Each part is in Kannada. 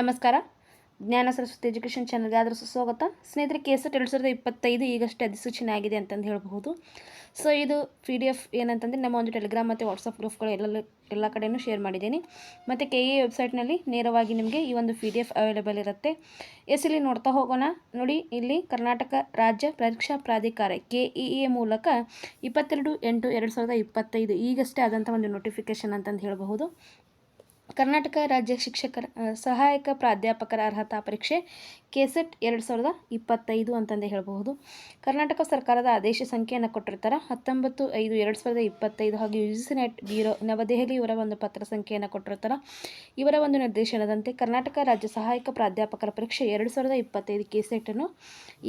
ನಮಸ್ಕಾರ. ಜ್ಞಾನ ಸರಸ್ವತಿ ಎಜುಕೇಷನ್ ಚಾನಲ್ಗೆ ಆದರೂ ಸುಸ್ವಾಗತ ಸ್ನೇಹಿತರೆ ಕೇಸೆಟ್ ಎರಡು ಸಾವಿರದ ಇಪ್ಪತ್ತೈದು ಈಗಷ್ಟೇ ಅಧಿಸೂಚನೆ ಆಗಿದೆ ಅಂತಂದು ಹೇಳಬಹುದು. ಸೊ ಇದು ಪಿ ಡಿ ಎಫ್ ಏನಂತಂದರೆ ನಮ್ಮ ಒಂದು ಟೆಲಿಗ್ರಾಮ್ ಮತ್ತು ವಾಟ್ಸಪ್ ಗ್ರೂಪ್ಗಳು ಎಲ್ಲ ಎಲ್ಲ ಕಡೆಯೂ ಶೇರ್ ಮಾಡಿದ್ದೀನಿ. ಮತ್ತು ಕೆ ಎ ವೆಬ್ಸೈಟ್ನಲ್ಲಿ ನೇರವಾಗಿ ನಿಮಗೆ ಈ ಒಂದು ಪಿ ಡಿ ಎಫ್ ಅವೈಲೇಬಲ್ ಇರುತ್ತೆ. ಎಸ್, ಇಲ್ಲಿ ನೋಡ್ತಾ ಹೋಗೋಣ. ನೋಡಿ, ಇಲ್ಲಿ ಕರ್ನಾಟಕ ರಾಜ್ಯ ಪರೀಕ್ಷಾ ಪ್ರಾಧಿಕಾರ ಕೆ ಇ ಎ ಮೂಲಕ ಇಪ್ಪತ್ತೆರಡು ಎಂಟು ಎರಡು ಸಾವಿರದ ಇಪ್ಪತ್ತೈದು ಈಗಷ್ಟೇ ಆದಂಥ ಒಂದು ನೋಟಿಫಿಕೇಷನ್ ಅಂತಂದು ಹೇಳಬಹುದು. ಕರ್ನಾಟಕ ರಾಜ್ಯ ಶಿಕ್ಷಕರ ಸಹಾಯಕ ಪ್ರಾಧ್ಯಾಪಕರ ಅರ್ಹತಾ ಪರೀಕ್ಷೆ ಕೆಸೆಟ್ ಎರಡು ಸಾವಿರದ ಇಪ್ಪತ್ತೈದು ಅಂತಂದೇ ಹೇಳಬಹುದು. ಕರ್ನಾಟಕ ಸರ್ಕಾರದ ಆದೇಶ ಸಂಖ್ಯೆಯನ್ನು ಕೊಟ್ಟಿರ್ತಾರೆ. ಹತ್ತೊಂಬತ್ತು ಐದು ಎರಡು ಸಾವಿರದ ಇಪ್ಪತ್ತೈದು ಹಾಗೂ ಯು ನೆಟ್ ಬ್ಯೂರೋ ನವದೆಹಲಿ ಇವರ ಒಂದು ಪತ್ರ ಸಂಖ್ಯೆಯನ್ನು ಕೊಟ್ಟಿರ್ತಾರೆ. ಇವರ ಒಂದು ನಿರ್ದೇಶನದಂತೆ ಕರ್ನಾಟಕ ರಾಜ್ಯ ಸಹಾಯಕ ಪ್ರಾಧ್ಯಾಪಕರ ಪರೀಕ್ಷೆ ಎರಡು ಸಾವಿರದ ಇಪ್ಪತ್ತೈದು ಕೆಸೆಟನ್ನು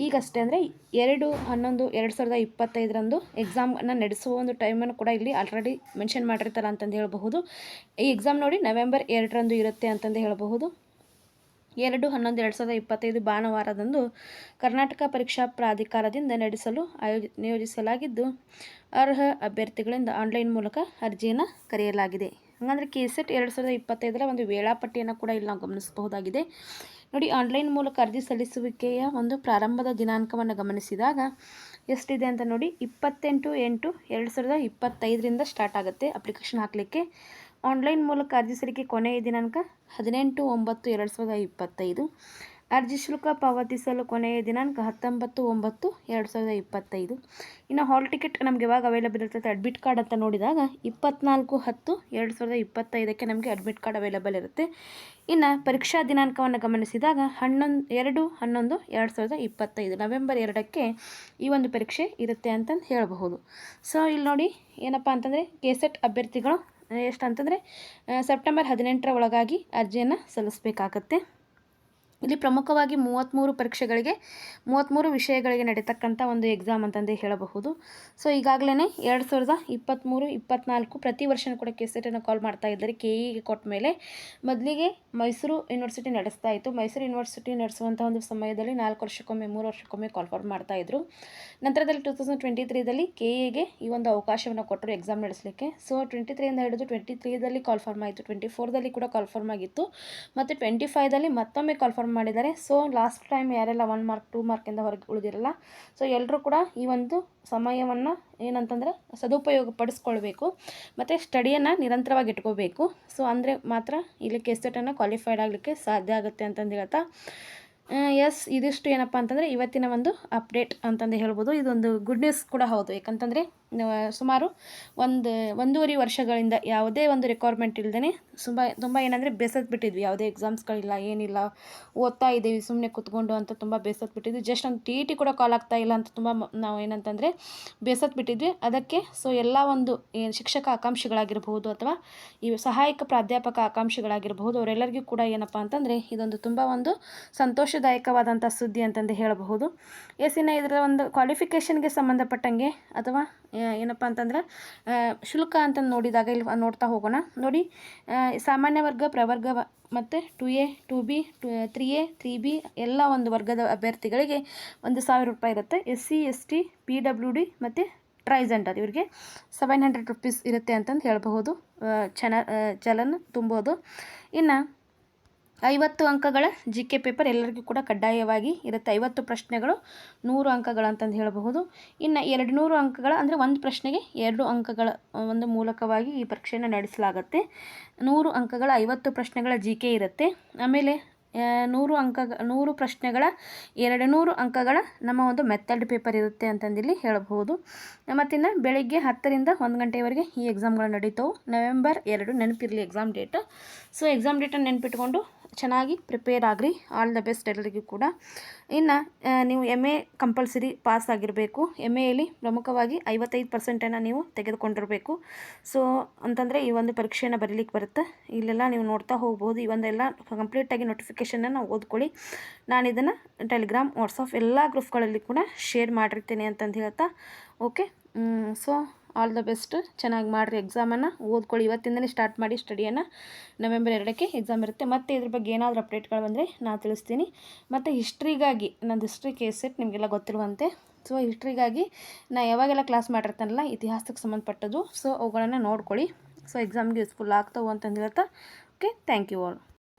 ಈಗಷ್ಟೇ ಅಂದರೆ ಎರಡು ಹನ್ನೊಂದು ಎರಡು ಸಾವಿರದ ಇಪ್ಪತ್ತೈದರಂದು ಎಕ್ಸಾಮನ್ನು ನಡೆಸುವ ಒಂದು ಟೈಮನ್ನು ಕೂಡ ಇಲ್ಲಿ ಆಲ್ರೆಡಿ ಮೆನ್ಷನ್ ಮಾಡಿರ್ತಾರೆ ಅಂತಂದು ಹೇಳಬಹುದು. ಈ ಎಕ್ಸಾಮ್ ನೋಡಿ ನವೆಂಬರ್ ಎರಡರಂದು ಇರುತ್ತೆ ಅಂತಂದು ಹೇಳಬಹುದು. ಎರಡು ಹನ್ನೊಂದು ಎರಡು ಸಾವಿರದ ಇಪ್ಪತ್ತೈದು ಭಾನುವಾರದಂದು ಕರ್ನಾಟಕ ಪರೀಕ್ಷಾ ಪ್ರಾಧಿಕಾರದಿಂದ ನಡೆಸಲು ಆಯೋಜ ನಿಯೋಜಿಸಲಾಗಿದ್ದು, ಅರ್ಹ ಅಭ್ಯರ್ಥಿಗಳಿಂದ ಆನ್ಲೈನ್ ಮೂಲಕ ಅರ್ಜಿಯನ್ನು ಕರೆಯಲಾಗಿದೆ. ಹಾಗಂದರೆ ಕೆ ಸೆಟ್ ಎರಡು ಸಾವಿರದ ಇಪ್ಪತ್ತೈದರ ಒಂದು ವೇಳಾಪಟ್ಟಿಯನ್ನು ಕೂಡ ಇಲ್ಲಿ ನಾವು ಗಮನಿಸಬಹುದಾಗಿದೆ. ನೋಡಿ, ಆನ್ಲೈನ್ ಮೂಲಕ ಅರ್ಜಿ ಸಲ್ಲಿಸುವಿಕೆಯ ಒಂದು ಪ್ರಾರಂಭದ ದಿನಾಂಕವನ್ನು ಗಮನಿಸಿದಾಗ ಎಷ್ಟಿದೆ ಅಂತ ನೋಡಿ, ಇಪ್ಪತ್ತೆಂಟು ಎಂಟು ಎರಡು ಸಾವಿರದ ಇಪ್ಪತ್ತೈದರಿಂದ ಸ್ಟಾರ್ಟ್ ಆಗುತ್ತೆ ಅಪ್ಲಿಕೇಶನ್ ಹಾಕಲಿಕ್ಕೆ. ಆನ್ಲೈನ್ ಮೂಲಕ ಅರ್ಜಿ ಸಲ್ಲಿಕೆ ಕೊನೆಯ ದಿನಾಂಕ ಹದಿನೆಂಟು ಒಂಬತ್ತು ಎರಡು ಸಾವಿರದ ಇಪ್ಪತ್ತೈದು. ಅರ್ಜಿ ಶುಲ್ಕ ಪಾವತಿಸಲು ಕೊನೆಯ ದಿನಾಂಕ ಹತ್ತೊಂಬತ್ತು ಒಂಬತ್ತು ಎರಡು ಸಾವಿರದ ಇಪ್ಪತ್ತೈದು. ಇನ್ನು ಹಾಲ್ ಟಿಕೆಟ್ ನಮಗೆ ಯಾವಾಗ ಅವೈಲೇಬಲ್ ಇರ್ತದೆ ಅಡ್ಮಿಟ್ ಕಾರ್ಡ್ ಅಂತ ನೋಡಿದಾಗ ಇಪ್ಪತ್ನಾಲ್ಕು ಹತ್ತು ಎರಡು ಸಾವಿರದ ಇಪ್ಪತ್ತೈದಕ್ಕೆ ನಮಗೆ ಅಡ್ಮಿಟ್ ಕಾರ್ಡ್ ಅವೈಲೇಬಲ್ ಇರುತ್ತೆ. ಇನ್ನು ಪರೀಕ್ಷಾ ದಿನಾಂಕವನ್ನು ಗಮನಿಸಿದಾಗ ಹನ್ನೊಂದು, ಎರಡು ಹನ್ನೊಂದು, ಎರಡು ಸಾವಿರದ ಇಪ್ಪತ್ತೈದು ನವೆಂಬರ್ ಎರಡಕ್ಕೆ ಈ ಒಂದು ಪರೀಕ್ಷೆ ಇರುತ್ತೆ ಅಂತಂದು ಹೇಳಬಹುದು. ಸೊ ಇಲ್ಲಿ ನೋಡಿ ಏನಪ್ಪ ಅಂತಂದರೆ ಕೆಸೆಟ್ ಅಭ್ಯರ್ಥಿಗಳು ಎಷ್ಟು ಅಂತಂದರೆ ಸೆಪ್ಟೆಂಬರ್ ಹದಿನೆಂಟರ ಒಳಗಾಗಿ ಅರ್ಜಿಯನ್ನು ಸಲ್ಲಿಸಬೇಕಾಗತ್ತೆ. ಇಲ್ಲಿ ಪ್ರಮುಖವಾಗಿ ಮೂವತ್ತ್ಮೂರು ಪರೀಕ್ಷೆಗಳಿಗೆ ಮೂವತ್ತ್ಮೂರು ವಿಷಯಗಳಿಗೆ ನಡೀತಕ್ಕಂಥ ಒಂದು ಎಕ್ಸಾಮ್ ಅಂತಂದೇ ಹೇಳಬಹುದು. ಸೊ ಈಗಾಗಲೇ ಎರಡು ಸಾವಿರದ ಇಪ್ಪತ್ತ್ಮೂರು ಇಪ್ಪತ್ತ್ನಾಲ್ಕು ಪ್ರತಿ ವರ್ಷವೂ ಕೂಡ ಕೆ ಸೆಟನ್ನು ಕಾಲ್ ಮಾಡ್ತಾ ಇದ್ದಾರೆ ಕೆ ಇಗೆ ಕೊಟ್ಟ ಮೇಲೆ. ಮೊದಲಿಗೆ ಮೈಸೂರು ಯೂನಿವರ್ಸಿಟಿ ನಡೆಸ್ತಾ ಇತ್ತು. ಮೈಸೂರು ಯೂನಿವರ್ಸಿಟಿ ನಡೆಸುವಂಥ ಒಂದು ಸಮಯದಲ್ಲಿ ನಾಲ್ಕು ವರ್ಷಕ್ಕೊಮ್ಮೆ, ಮೂರು ವರ್ಷಕ್ಕೊಮ್ಮೆ ಕಾಲ್ಫರ್ ಮಾಡ್ತಾ ಇದ್ದರು ನಂತರದಲ್ಲಿ ಟೂ ತೌಸಂಡ್ ಟ್ವೆಂಟಿ ತ್ರೀದಲ್ಲಿ ಕೆ ಎಗೆ ಈ ಒಂದು ಅವಕಾಶವನ್ನು ಕೊಟ್ಟರು ಎಕ್ಸಾಮ್ ನಡೆಸಲಿಕ್ಕೆ. ಸೊ ಟ್ವೆಂಟಿ ತ್ರೀಯಿಂದ ಹಿಡಿದು ಟ್ವೆಂಟಿ ತ್ರೀದಲ್ಲಿ ಕಾಲ್ಫರ್ಮ್ ಆಯಿತು. ಟ್ವೆಂಟಿ ಫೋರ್ದಲ್ಲಿ ಕೂಡ ಕಾಲ್ಫರ್ಮ್ ಆಗಿತ್ತು. ಮತ್ತು ಟ್ವೆಂಟಿ ಫೈವ್ದಲ್ಲಿ ಮತ್ತೊಮ್ಮೆ ಕಾಲ್ಫರ್ಮ್ ಮಾಡಿದ್ದಾರೆ. ಸೊ ಲಾಸ್ಟ್ ಟೈಮ್ ಯಾರೆಲ್ಲ ಒನ್ ಮಾರ್ಕ್ ಟೂ ಮಾರ್ಕಿಂದ ಹೊರಗೆ ಉಳಿದಿರಲ್ಲ ಸೊ ಎಲ್ಲರೂ ಕೂಡ ಈ ಒಂದು ಸಮಯವನ್ನು ಏನಂತಂದರೆ ಸದುಪಯೋಗ ಪಡಿಸ್ಕೊಳ್ಬೇಕು ಮತ್ತು ಸ್ಟಡಿಯನ್ನು ನಿರಂತರವಾಗಿ ಇಟ್ಕೋಬೇಕು. ಸೊ ಅಂದರೆ ಮಾತ್ರ ಇಲ್ಲಿ ಕೆಸೆಟನ್ನು ಕ್ವಾಲಿಫೈಡ್ ಆಗಲಿಕ್ಕೆ ಸಾಧ್ಯ ಆಗುತ್ತೆ ಅಂತಂದು ಹೇಳ್ತಾ ಎಸ್ ಇದಿಷ್ಟು ಏನಪ್ಪ ಅಂತಂದರೆ ಇವತ್ತಿನ ಒಂದು ಅಪ್ಡೇಟ್ ಅಂತಂದು ಹೇಳ್ಬೋದು. ಇದೊಂದು ಗುಡ್ ನ್ಯೂಸ್ ಕೂಡ ಹೌದು. ಯಾಕಂತಂದರೆ ಸುಮಾರು ಒಂದು, ಒಂದೂವರೆ ವರ್ಷಗಳಿಂದ ಯಾವುದೇ ಒಂದು ರಿಕ್ವೈರ್ಮೆಂಟ್ ಇಲ್ಲದೇ ತುಂಬ ತುಂಬ ಏನಂದರೆ ಬೇಸತ್ತು ಬಿಟ್ಟಿದ್ವಿ. ಯಾವುದೇ ಎಕ್ಸಾಮ್ಸ್ಗಳಿಲ್ಲ ಏನಿಲ್ಲ, ಓದ್ತಾ ಇದ್ದೀವಿ ಸುಮ್ಮನೆ ಕೂತ್ಕೊಂಡು ಅಂತ ತುಂಬ ಬೇಸತ್ತು ಬಿಟ್ಟಿದ್ವಿ. ಜಸ್ಟ್ ಒಂದು ಟಿ ಟಿ ಕೂಡ ಕಾಲ್ ಆಗ್ತಾ ಇಲ್ಲ ಅಂತ ತುಂಬ ನಾವು ಏನಂತಂದರೆ ಬೇಸತ್ತು ಬಿಟ್ಟಿದ್ವಿ. ಅದಕ್ಕೆ ಸೊ ಎಲ್ಲ ಒಂದು ಶಿಕ್ಷಕ ಆಕಾಂಕ್ಷಿಗಳಾಗಿರ್ಬೋದು ಅಥವಾ ಈ ಸಹಾಯಕ ಪ್ರಾಧ್ಯಾಪಕ ಆಕಾಂಕ್ಷಿಗಳಾಗಿರಬಹುದು, ಅವರೆಲ್ಲರಿಗೂ ಕೂಡ ಏನಪ್ಪ ಅಂತಂದರೆ ಇದೊಂದು ತುಂಬ ಒಂದು ಸಂತೋಷದಾಯಕವಾದಂಥ ಸುದ್ದಿ ಅಂತಂದು ಹೇಳಬಹುದು. ಎಸ್ ಇನ್ನು ಇದರ ಒಂದು ಕ್ವಾಲಿಫಿಕೇಷನ್ಗೆ ಸಂಬಂಧಪಟ್ಟಂಗೆ ಅಥವಾ ಏನಪ್ಪ ಅಂತಂದ್ರೆ ಶುಲ್ಕ ಅಂತ ನೋಡಿದಾಗ ಇಲ್ಲಿ ನೋಡ್ತಾ ಹೋಗೋಣ. ನೋಡಿ ಸಾಮಾನ್ಯ ವರ್ಗ, ಪ್ರವರ್ಗ ಮತ್ತು two A two B to three A three B ಎಲ್ಲ ಒಂದು ವರ್ಗದ ಅಭ್ಯರ್ಥಿಗಳಿಗೆ ಒಂದು ಸಾವಿರ ರೂಪಾಯಿ ಇರುತ್ತೆ. S C S T P W D ಮತ್ತು ಟ್ರೈಜೆಂಡರ್ ಇವರಿಗೆ ಸೆವೆನ್ ಹಂಡ್ರೆಡ್ ರುಪೀಸ್ ಇರುತ್ತೆ ಅಂತಂದು ಹೇಳಬಹುದು. ಚೆನ್ನ ಚಲನ್ ತುಂಬೋದು. ಇನ್ನು ಐವತ್ತು ಅಂಕಗಳ ಜಿ ಕೆ ಪೇಪರ್ ಎಲ್ಲರಿಗೂ ಕೂಡ ಕಡ್ಡಾಯವಾಗಿ ಇರುತ್ತೆ. ಐವತ್ತು ಪ್ರಶ್ನೆಗಳು ನೂರು ಅಂಕಗಳು ಅಂತಂದು ಹೇಳಬಹುದು. ಇನ್ನು ಎರಡು ನೂರು ಅಂಕಗಳ ಅಂದರೆ ಒಂದು ಪ್ರಶ್ನೆಗೆ ಎರಡು ಅಂಕಗಳ, ಒಂದು ಮೂಲಕವಾಗಿ ಈ ಪರೀಕ್ಷೆಯನ್ನು ನಡೆಸಲಾಗುತ್ತೆ. ನೂರು ಅಂಕಗಳ ಐವತ್ತು ಪ್ರಶ್ನೆಗಳ ಜಿ ಕೆ ಇರುತ್ತೆ. ಆಮೇಲೆ ನೂರು ಅಂಕ, ನೂರು ಪ್ರಶ್ನೆಗಳ, ಎರಡು ನೂರು ಅಂಕಗಳ ನಮ್ಮ ಒಂದು ಮೆಥಡ್ ಪೇಪರ್ ಇರುತ್ತೆ ಅಂತಂದಿಲ್ಲಿ ಹೇಳಬಹುದು. ಮತ್ತಿನ್ನು ಬೆಳಿಗ್ಗೆ ಹತ್ತರಿಂದ ಒಂದು ಗಂಟೆವರೆಗೆ ಈ ಎಕ್ಸಾಮ್ಗಳು ನಡೀತವೆ. ನವೆಂಬರ್ ಎರಡು ನೆನಪಿರಲಿ ಎಕ್ಸಾಮ್ ಡೇಟ್ ಸೊ ಎಕ್ಸಾಮ್ ಡೇಟನ್ನು ನೆನಪಿಟ್ಕೊಂಡು ಚೆನ್ನಾಗಿ ಪ್ರಿಪೇರ್ ಆಗಿರಿ. ಆಲ್ ದ ಬೆಸ್ಟ್ ಎಲ್ಲರಿಗೂ ಕೂಡ. ಇನ್ನು ನೀವು ಎಂ ಎ ಕಂಪಲ್ಸರಿ ಪಾಸ್ ಆಗಿರಬೇಕು. ಎಂ ಎಯಲ್ಲಿ ಪ್ರಮುಖವಾಗಿ ಐವತ್ತೈದು ಪರ್ಸೆಂಟನ್ನು ನೀವು ತೆಗೆದುಕೊಂಡಿರಬೇಕು. ಸೊ ಅಂತಂದರೆ ಈ ಒಂದು ಪರೀಕ್ಷೆಯನ್ನು ಬರೀಲಿಕ್ಕೆ ಬರುತ್ತೆ. ಇಲ್ಲೆಲ್ಲ ನೀವು ನೋಡ್ತಾ ಹೋಗ್ಬೋದು. ಈ ಒಂದೆಲ್ಲ ಕಂಪ್ಲೀಟಾಗಿ ನೋಟಿಫಿಕೇಷನನ್ನು ಓದ್ಕೊಳ್ಳಿ. ನಾನು ಇದನ್ನು ಟೆಲಿಗ್ರಾಮ್ ವಾಟ್ಸಪ್ ಎಲ್ಲ ಗ್ರೂಪ್ಗಳಲ್ಲಿ ಕೂಡ ಶೇರ್ ಮಾಡಿರ್ತೀನಿ ಅಂತಂದು ಹೇಳ್ತಾ okay so all the best ಚೆನ್ನಾಗಿ ಮಾಡಿರಿ ಎಕ್ಸಾಮನ್ನು ಓದ್ಕೊಳ್ಳಿ. ಇವತ್ತಿಂದಲೇ ಸ್ಟಾರ್ಟ್ ಮಾಡಿ ಸ್ಟಡಿಯನ್ನು ನವೆಂಬರ್ ಎರಡಕ್ಕೆ ಎಕ್ಸಾಮ್ ಇರುತ್ತೆ. ಮತ್ತು ಇದ್ರ ಬಗ್ಗೆ ಏನಾದರೂ ಅಪ್ಡೇಟ್ಗಳು ಬಂದರೆ ನಾನು ತಿಳಿಸ್ತೀನಿ. ಮತ್ತು ಹಿಸ್ಟ್ರಿಗಾಗಿ ನಂದು ಹಿಸ್ಟ್ರಿ ಕೇಸ್ ಸೆಟ್ ನಿಮಗೆಲ್ಲ ಗೊತ್ತಿರುವಂತೆ. ಸೊ ಹಿಸ್ಟ್ರಿಗಾಗಿ ನಾ ಯಾವಾಗೆಲ್ಲ ಕ್ಲಾಸ್ ಮಾಡಿರ್ತಾನಲ್ಲ ಇತಿಹಾಸಕ್ಕೆ ಸಂಬಂಧಪಟ್ಟದ್ದು. ಸೊ ಅವುಗಳನ್ನು ನೋಡ್ಕೊಳ್ಳಿ. ಸೊ ಎಕ್ಸಾಮ್ಗೆ ಯೂಸ್ಫುಲ್ ಆಗ್ತಾವೆ ಅಂತಂದು ಹೇಳ್ತಾ ಓಕೆ ಥ್ಯಾಂಕ್ ಯು ಆಲ್